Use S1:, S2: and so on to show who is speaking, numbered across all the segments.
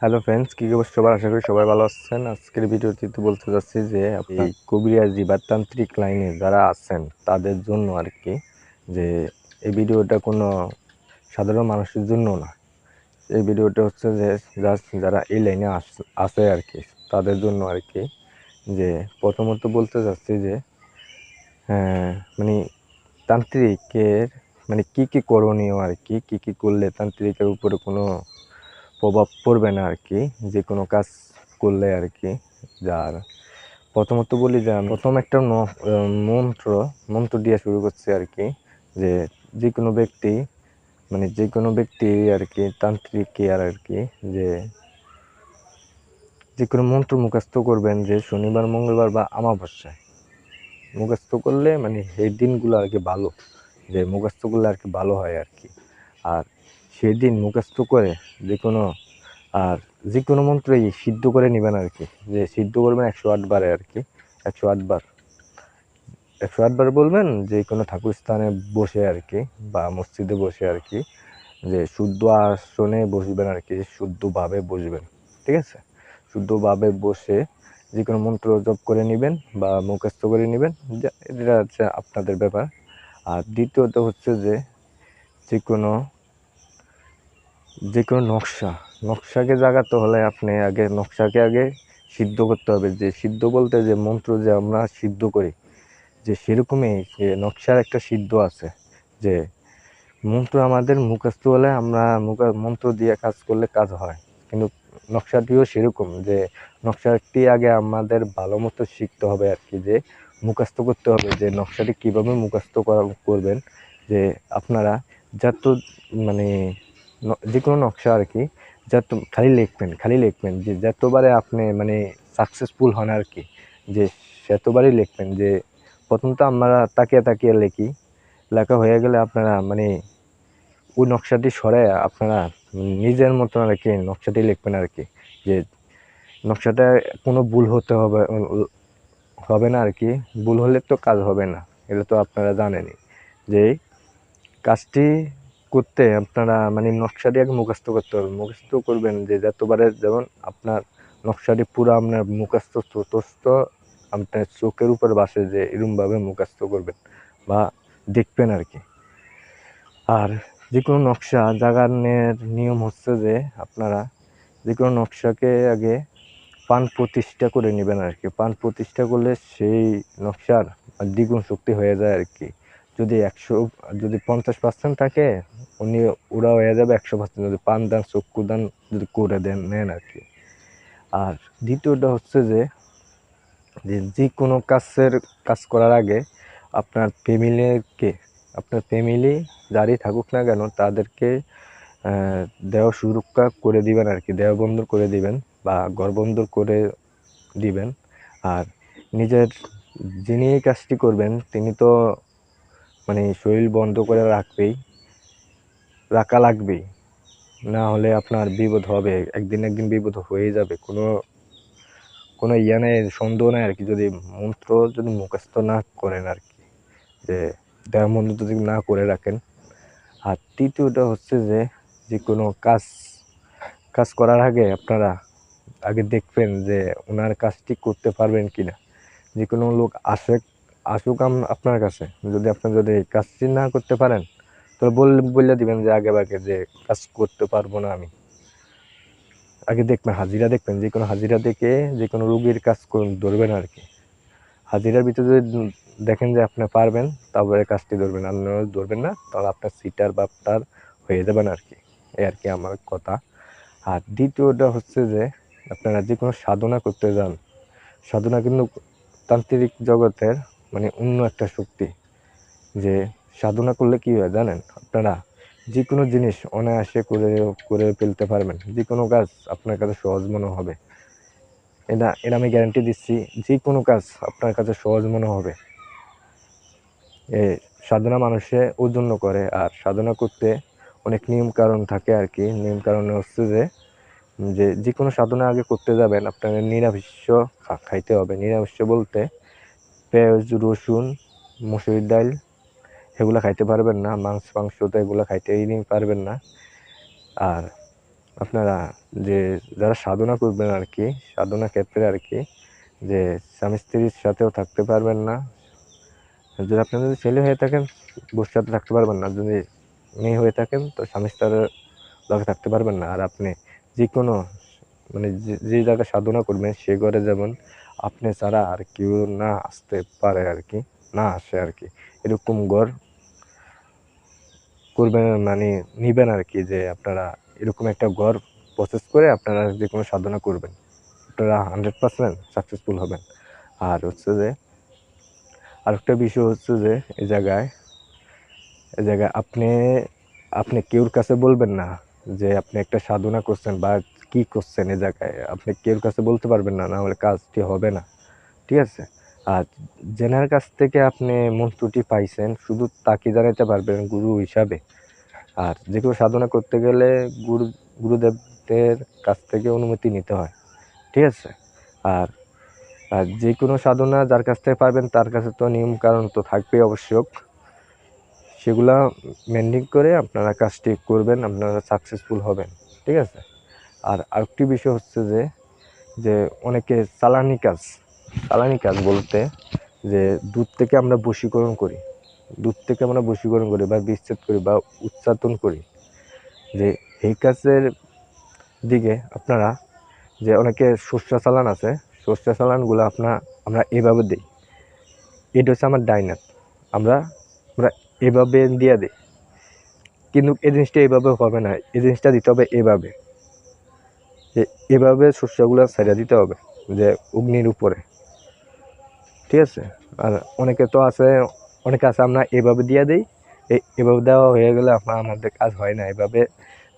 S1: Hello friends কী খবর সবার আশা করি সবাই ভালো আছেন। আজকের ভিডিওটিতে বলতে চাচ্ছি যে এই কবিরাজি বা তান্ত্রিক লাইনে যারা আছেন তাদের জন্য আর কি যে এই ভিডিওটা কোনো সাধারণ মানুষের জন্য না। এই ভিডিওটা হচ্ছে যে জাস্ট যারা এই লাইনে আছে আর কি তাদের জন্য আর কি যে প্রথমত বলতে চাচ্ছি যে হ্যাঁ, মানে তান্ত্রিকের মানে কি কি করণীয় আর কি কি কি করলে তান্ত্রিকের উপরে কোনো প্রভাব পড়বে না আর কি, যে কোনো কাজ করলে আর কি, যার। প্রথমত বলি যে প্রথম একটা মন্ত্র মন্ত্র দিয়ে শুরু করছি আর কি, যে যে কোনো ব্যক্তি মানে যে কোনো ব্যক্তি আর কি, তান্ত্রিক কেয়ার আর কি, যে যে কোনো মন্ত্র মুখস্থ করবেন যে শনিবার, মঙ্গলবার বা আমাবস্যায় মুখস্থ করলে মানে এই দিনগুলো আর কি ভালো, যে মুখস্থ করলে আর কি ভালো হয় আর কি। আর সেদিন মুখস্থ করে যে কোনো, আর যে কোনো মন্ত্রই সিদ্ধ করে নেবেন আর কি। যে সিদ্ধ করবেন একশো আটবারে আর কি, একশো আটবার একশো আটবার বলবেন যে কোনো ঠাকুর স্থানে বসে আর কি, বা মসজিদে বসে আর কি, যে শুদ্ধ আসনে বসবেন আর কি শুদ্ধভাবে বসবেন। ঠিক আছে? শুদ্ধভাবে বসে যে কোনো মন্ত্র জপ করে নেবেন বা মুখস্থ করে নেবেন এটা হচ্ছে আপনাদের ব্যাপার। আর দ্বিতীয়ত হচ্ছে যে যে কোনো যে কোনো নকশা, নকশাকে জাগাতে হলে আপনি আগে নকশাকে আগে সিদ্ধ করতে হবে। যে সিদ্ধ বলতে যে মন্ত্র যে আমরা সিদ্ধ করি, যে সেরকমই যে নকশার একটা সিদ্ধ আছে। যে মন্ত্র আমাদের মুখস্থ হলে আমরা মুখ, মন্ত্র দিয়ে কাজ করলে কাজ হয়। কিন্তু নকশাটিও সেরকম যে নকশাটি আগে আমাদের ভালো মতো শিখতে হবে আর কি। যে মুখস্থ করতে হবে যে নকশাটি কীভাবে মুখস্থ করবেন। যে আপনারা যত মানে যে কোনো নকশা আর কি যত খালি লিখবেন খালি লিখবেন যে যতবারে আপনি মানে সাকসেসফুল হন আর কি, যে সেতবারই লিখবেন যে প্রথম তো আমরা তাকিয়ে তাকিয়ে লিখি, লেখা হয়ে গেলে আপনারা মানে ওই নকশাটি সরে আপনারা নিজের মতন আর কি নকশাটি লিখবেন আর কি, যে নকশাটা কোনো ভুল হতে হবে হবে না আর কি, ভুল হলে তো কাজ হবে না, এটা তো আপনারা জানেনই, যে কাজটি করতে আপনারা মানে নকশাটি আগে মুখস্থ করতে হবে। মুখস্থ করবেন যে যতবারে যেমন আপনার নকশাটি পুরো আপনার মুখস্থ চতুস্থ আপনার চোখের উপর বাসে যে এরমভাবে মুখস্থ করবেন বা দেখবেন আর কি। আর যে কোনো নকশা জাগানের নিয়ম হচ্ছে যে আপনারা যে কোনো নকশাকে আগে পান প্রতিষ্ঠা করে নেবেন আর কি। পান প্রতিষ্ঠা করলে সেই নকশার দ্বিগুণ শক্তি হয়ে যায় আর কি। যদি একশো, যদি পঞ্চাশ পার্সেন্ট থাকে, উনি ওরা হয়ে যাবে একশো পার্সেন্ট যদি পান দান, চক্ষু দান, যদি করে দেন, নেন আর কি। আর দ্বিতীয়টা হচ্ছে যে যে যে কোনো কাজের কাজ করার আগে আপনার ফ্যামিলিকে আপনার ফ্যামিলি যারই থাকুক না কেন, তাদেরকে দেহ সুরক্ষা করে দিবেন আর কি। দেহ করে দিবেন বা গড়বন্ধ করে দিবেন। আর নিজের যিনি কাজটি করবেন, তিনি তো মানে শরীর বন্ধ করে রাখবেই, রাখা লাগবেই। না হলে আপনার বিপদ হবে, একদিন একদিন বিপদ হয়ে যাবে। কোনো কোনো ইয়া নেই, সন্দেহ নেই আর কি। যদি মন্ত্র যদি মুখস্থ না করেন আর কি, যে দেহ মন্ত্র যদি না করে রাখেন। আর তৃতীয়টা হচ্ছে যে যে কোনো কাজ কাজ করার আগে আপনারা আগে দেখবেন যে ওনার কাজটি করতে পারবেন কি না যে কোনো লোক আসে আসুক আপনার কাছে। যদি আপনি যদি কাজটি না করতে পারেন, তাহলে বল বলে দিবেন যে আগে আগে যে কাজ করতে পারব না আমি। আগে দেখবেন, হাজিরা দেখবেন, যে কোনো হাজিরা দেখে যে কোনো রুগীর কাজ ধরবেন আর কি। হাজিরার ভিতরে যদি দেখেন যে আপনি পারবেন তারপরে কাজটি ধরবেন। আর ধরবেন না, তাহলে আপনার সিটার বা আপনার হয়ে যাবেন আর কি। এই আর কি আমার কথা। আর দ্বিতীয়টা হচ্ছে যে, আপনারা যে কোনো সাধনা করতে যান। সাধনা কিন্তু তান্ত্রিক জগতের মানে অন্য একটা শক্তি যে সাধনা করলে কী হয় জানেন? আপনারা যে কোনো জিনিস অনায়াসে করে করে ফেলতে পারবেন। যে কোনো কাজ আপনার কাছে সহজ মনে হবে। এটা এটা আমি গ্যারান্টি দিচ্ছি যে কোনো কাজ আপনার কাছে সহজ মনে হবে। এ সাধনা মানুষে ওজন্য করে আর সাধনা করতে অনেক নিয়ম কারণ থাকে আর কি। নিয়ম কারণ হচ্ছে যে যে যে কোনো সাধনা আগে করতে যাবেন, আপনাকে নিরামিষ খাইতে হবে। নিরামিষ বলতে পেঁয়াজ, রসুন, মুসুরির ডাল, এগুলো খাইতে পারবেন না। মাংস মাংস তো এগুলো খাইতেই পারবেন না। আর আপনারা যে, যারা সাধনা করবেন আর কি সাধনা ক্ষেত্রে আর কি যে স্বামী স্ত্রীর সাথেও থাকতে পারবেন না। যদি আপনার যদি ছেলে হয়ে থাকেন, বউর সাথে থাকতে পারবেন না। যদি মেয়ে হয়ে থাকেন, তো স্বামী স্ত্রীর লগে থাকতে পারবেন না। আর আপনি যে কোনো মানে যে- যে জায়গায় সাধনা করবেন, সে ঘরে যেমন আপনি ছাড়া আর কেউ না আসতে পারে আর কি, না আসে আর কি। এরকম ঘর করবেন মানে নিবেন আর কি যে আপনারা এরকম একটা ঘর প্রসেস করে আপনারা যে কোনো সাধনা করবেন। আপনারা হান্ড্রেড পার্সেন্ট সাকসেসফুল হবেন। আর হচ্ছে যে আরেকটা বিষয় হচ্ছে যে এই জায়গায় এই জায়গায় আপনি আপনি কেউর কাছে বলবেন না যে আপনি একটা সাধনা করছেন বা কি করছেন এই জায়গায়? আপনি কেউ কাছে বলতে পারবেন না না হলে কাজটি হবে না। ঠিক আছে? আর জেনার কাছ থেকে আপনি মন্ত্রটি পাইছেন, শুধু তাকে জানাতে পারবেন গুরু হিসাবে? আর যে কেউ সাধনা করতে গেলে গুরু, গুরুদেবদের কাছ থেকে অনুমতি নিতে হয়। ঠিক আছে? আর আর যে কোনো সাধনা যার কাছ থেকে পাবেন, তার কাছে তো নিয়ম কারণ তো থাকবেই আবশ্যক। সেগুলা মেনটেন করে আপনারা কাজটি করবেন, আপনারা সাকসেসফুল হবেন। ঠিক আছে? আর আরেকটি বিষয় হচ্ছে যে যে অনেকে চালানি কাজ চালানি কাজ বলতে যে দুধ থেকে আমরা বশীকরণ করি, দুধ থেকে আমরা বশীকরণ করি বা বিচ্ছেদ করি বা উচ্চাতন করি। যে এই কাজের দিকে আপনারা, যে অনেকে সর্ষা চালান আছে, সর্ষা চালানগুলো আপনার আমরা এভাবে দিই। এটা হচ্ছে আমার ডাইনার আমরা আমরা এভাবে দিয়ে দিই। কিন্তু এই জিনিসটা এইভাবে হবে না এই জিনিসটা দিতে হবে এভাবে। যে এভাবে শস্যগুলো ছেড়ে দিতে হবে, যে অগ্নির উপরে। ঠিক আছে? আর অনেকে তো আছে, অনেকে আছে আমরা এভাবে দিয়ে দিই এভাবে দেওয়া হয়ে গেলে আপনার আমাদের কাজ হয় না। এভাবে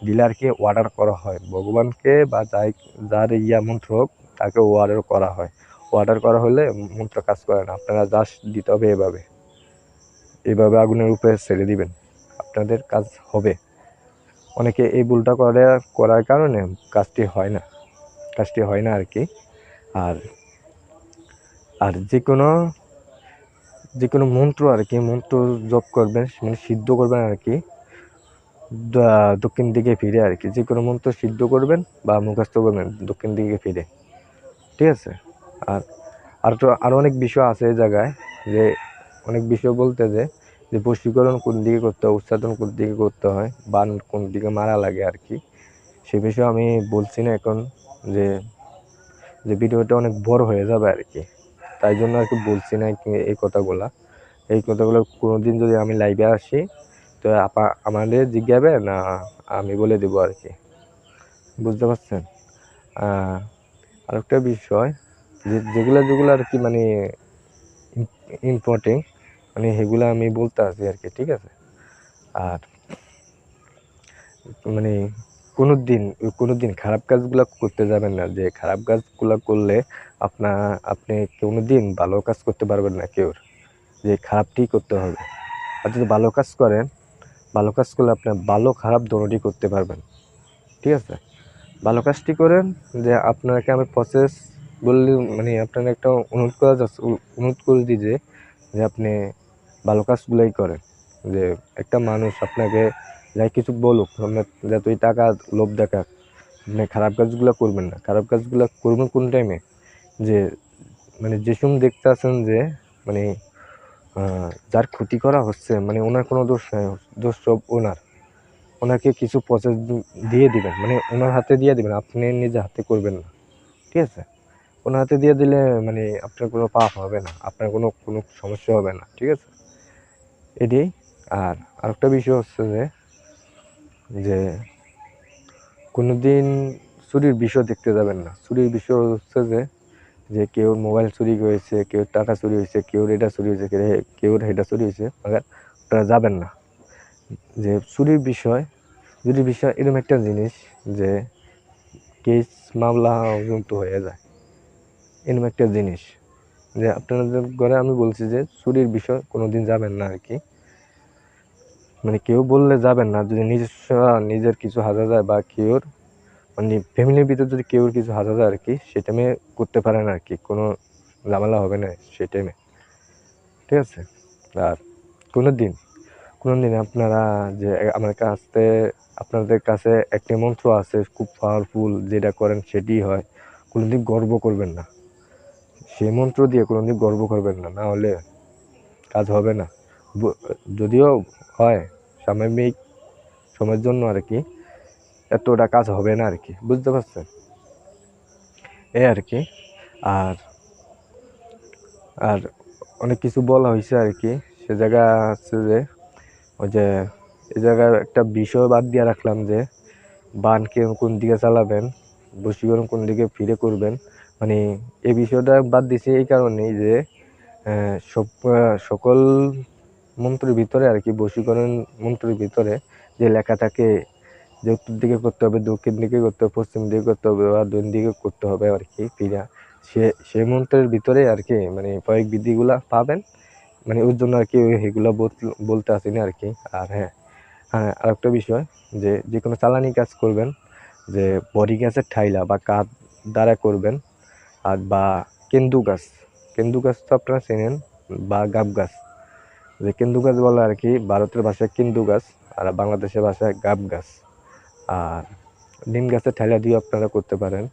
S1: ডিলারকে অর্ডার করা হয়। ভগবানকে বা যাই যার ইয়া মন্ত্র হোক, তাকে অর্ডার করা হয়। অর্ডার করা হলে মন্ত্র কাজ করে না। আপনারা জাস্ট দিতে হবে এভাবে। এভাবে আগুনের উপরে ছেড়ে দিবেন। আপনাদের কাজ হবে। অনেকে এই ভুলটা করে, করার কারণে কাজটি হয় না, কাজটি হয় না আর কি আর আর যে কোনো যে কোনো মন্ত্র আর কি মন্ত্র জপ করবেন মানে সিদ্ধ করবেন আর কি দক্ষিণ দিকে ফিরে আর কি যে কোনো মন্ত্র সিদ্ধ করবেন বা মুখস্থ করবেন দক্ষিণ দিকে ফিরে। ঠিক আছে? আর আর তো আরও অনেক বিষয় আছে এই জায়গায় যে, অনেক বিষয় বলতে যে যে বশীকরণ কোন দিকে করতে হয় উচ্চাটন কোন দিকে করতে হয়, বান কোন দিকে মারা লাগে আর কি, সে বিষয়ে আমি বলছি না এখন যে যে ভিডিওটা অনেক বড় হয়ে যাবে আর কি। তাই জন্য আর কি বলছি না এই কথাগুলা। এই কথাগুলো কোনোদিন যদি আমি লাইভে আসি, তো আপা, আমাদের জিজ্ঞাবে না আমি বলে দেবো আর কি। বুঝতে পারছেন? আরেকটা বিষয়, যে, যেগুলো যেগুলো আর কি মানে ইম্পর্টেন্ট মানে সেগুলো আমি বলতে আছি আর কি, ঠিক আছে? আর মানে কোনো দিন কোনো দিন খারাপ কাজগুলো করতে যাবেন না, যে খারাপ কাজগুলো করলে আপনার আপনি কোনো দিন ভালো কাজ করতে পারবেন না কেউ। যে খারাপটি করতে হবে। আর যদি ভালো কাজ করেন, ভালো কাজ করলে আপনি ভালো খারাপ দোনোটি করতে পারবেন। ঠিক আছে? ভালো কাজটি করেন, যে আপনাকে আমি প্রসেস বললে মানে আপনার একটা অনুরোধ করা যাচ্ছে, অনুরোধ করে দিই যে আপনি কাজগুলোই করে। যে একটা মানুষ আপনাকে যাই কিছু বলুক, আপনার যতই টাকা লোভ দেখাক, আপনি খারাপ কাজগুলো করবেন না। খারাপ কাজগুলো করবেন কোন টাইমে যে মানে যে সময় দেখতে আছেন যে মানে যার ক্ষতি করা হচ্ছে মানে ওনার কোনো দোষ নাই, দোষ সব ওনার। ওনাকে কিছু প্রসেস দিয়ে দিবেন মানে ওনার হাতে দিয়ে দিবেন, আপনি নিজে হাতে করবেন না। ঠিক আছে? ওনার হাতে দিয়ে দিলে মানে আপনার কোনো পাপ হবে না, আপনার কোনো কোনো সমস্যা হবে না। ঠিক আছে? এটাই আর আরেকটা বিষয় হচ্ছে যে যে কোনো দিন চুরির বিষয় দেখতে যাবেন না। চুরির বিষয় হচ্ছে যে যে কেউ মোবাইল চুরি করেছে কেউ টাকা চুরি হয়েছে কেউ এটা চুরি হয়েছে, কেউ- এটা চুরি হয়েছে, মাগার আপনারা যাবেন না। যে চুরির বিষয় চুরির বিষয় এরকম একটা জিনিস যে কেস মামলা পর্যন্ত হয়ে যায় এরকম একটা জিনিস। যে আপনাদের ঘরে আমি বলছি যে চুরির বিষয় কোনো দিন যাবেন না আর কি। মানে কেউ বললে যাবেন না, যদি নিজস্ব, নিজের কিছু হাজা যায় বা কেউর মানে ফ্যামিলির ভিতর যদি কেউর কিছু হাজা যায় আর কি সে টাইমে করতে পারেন আর কি, কোনো ঝামেলা হবে না সেই টাইমে ঠিক আছে? আর কোনো দিন কোনো দিন আপনারা যে আমার কাছে, আপনাদের কাছে একটি মন্ত্র আছে, খুব পাওয়ারফুল যেটা করেন সেটি হয়, কোনোদিন গর্ব করবেন না। সেই মন্ত্র দিয়ে কোনোদিন গর্ব করবেন না না হলে কাজ হবে না। যদিও হয় সাময়িক সময়ের জন্য আর কি, এতটা কাজ হবে না আর কি, বুঝতে পারছেন? এই আর কি, আর আর অনেক কিছু বলা হয়েছে আর কি, সে জায়গা আছে যে, ওই যে এই জায়গায় একটা বিষয় বাদ দিয়ে রাখলাম যে, বানকে কোন দিকে চালাবেন বশীকরণ কোন দিকে ফিরে করবেন মানে এই বিষয়টা বাদ দিছি এই কারণেই যে সব সকল মন্ত্রের ভিতরে আর কি, বশীকরণ মন্ত্রের ভিতরে যে লেখা থাকে যে উত্তর দিকে করতে হবে, দক্ষিণ দিকে করতে হবে, পশ্চিম দিকে করতে হবে বা দক্ষিণ দিকে করতে হবে আর কি ফিরা সে সেই মন্ত্রের ভিতরে আর কি মানে প্রয়োগ বিধিগুলা পাবেন। মানে ওর জন্য আর কি এগুলো বলতে আসিনি আর কি। আর হ্যাঁ হ্যাঁ আরেকটা বিষয় যে যে কোনো চালানি কাজ করবেন, যে বড়ি গাছের ঠাইলা বা কাঠ দ্বারা করবেন আর বা কেন্দু গাছ। কেন্দু গাছ তো আপনারা চেনেন, বা গাব গাছ। যে কেন্দু গাছ বলে আর কি, ভারতের ভাষায় কেন্দু গাছ আর বাংলাদেশের ভাষায় গাব গাছ। আর নিম গাছের ঠাইলা দিয়ে আপনারা করতে পারেন।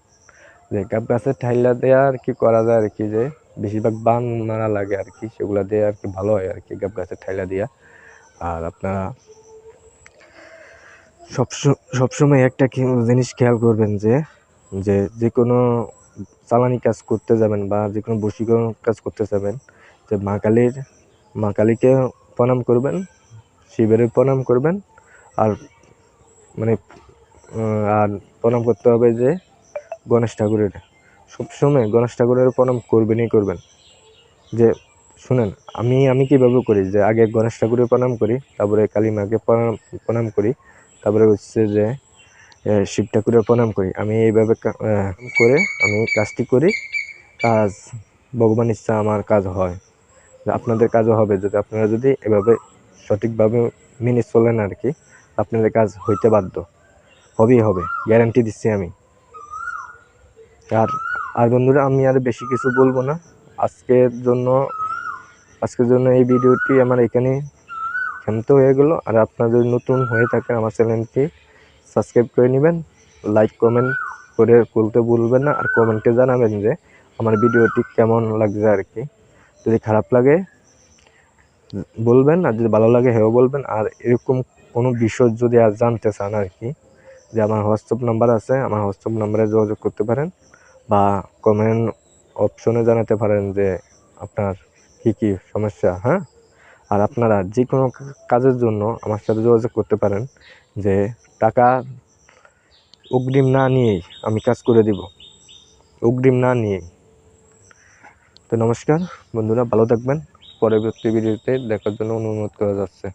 S1: যে গাব গাছের ঠাইলা দেওয়া আর কি করা যায় আর কি, যে বেশিরভাগ বান মারা লাগে আর কি, সেগুলো দিয়ে আর কি ভালো হয় আর কি, গাব গাছের ঠাইলা দিয়া। আর আপনারা সব সবসময় একটা জিনিস খেয়াল করবেন যে যে যে কোনো চালানি কাজ করতে যাবেন বা যে কোনো বশীকরণ কাজ করতে যাবেন, যে মা কালীর মা কালীকে প্রণাম করবেন শিবের প্রণাম করবেন, আর মানে আর প্রণাম করতে হবে যে গণেশ ঠাকুরের। সবসময় গণেশ ঠাকুরের প্রণাম করবেনই করবেন। যে শুনেন, আমি আমি কীভাবে করি? যে আগে গণেশ ঠাকুরের প্রণাম করি, তারপরে কালী মাকে প্রণাম প্রণাম করি, তারপরে হচ্ছে যে শিব ঠাকুরের প্রণাম করি। আমি এইভাবে করে আমি কাজটি করি। কাজ ভগবান ইচ্ছা আমার কাজ হয়। আপনাদের কাজও হবে। যদি আপনারা যদি এভাবে সঠিকভাবে মেনে চলেন আর কি, আপনাদের কাজ হইতে বাধ্য। হবেই হবে। গ্যারান্টি দিচ্ছি আমি। আর আর বন্ধুরা, আমি আর বেশি কিছু বলব না। আজকের জন্য আজকের জন্য এই ভিডিওটি আমার এখানে ক্ষান্ত হয়ে গেল। আর আপনারা যদি নতুন হয়ে থাকেন আমার চ্যানেলটি সাবস্ক্রাইব করে নেবেন লাইক কমেন্ট করে বলতে ভুলবেন না আর কমেন্টে জানাবেন যে আমার ভিডিওটি কেমন লাগছে আর কি। যদি খারাপ লাগে বলবেন, আর যদি ভালো লাগে হেও বলবেন। আর এরকম কোনো বিষয় যদি আর জানতে চান আর কি, যে আমার হোয়াটসঅ্যাপ নাম্বার আছে, আমার হোয়াটসঅ্যাপ নাম্বারে যোগাযোগ করতে পারেন বা কমেন্ট অপশনে জানাতে পারেন যে আপনার কী কী সমস্যা হ্যাঁ? আর আপনারা যে কোনো কাজের জন্য আমার সাথে যোগাযোগ করতে পারেন। যে টাকা অগ্রিম না নিয়েই আমি কাজ করে দিব। অগ্রিম না নিয়েই। তো নমস্কার, বন্ধুরা ভালো থাকবেন। পরবর্তী ভিডিওতে দেখার জন্য অনুরোধ করা যাচ্ছে।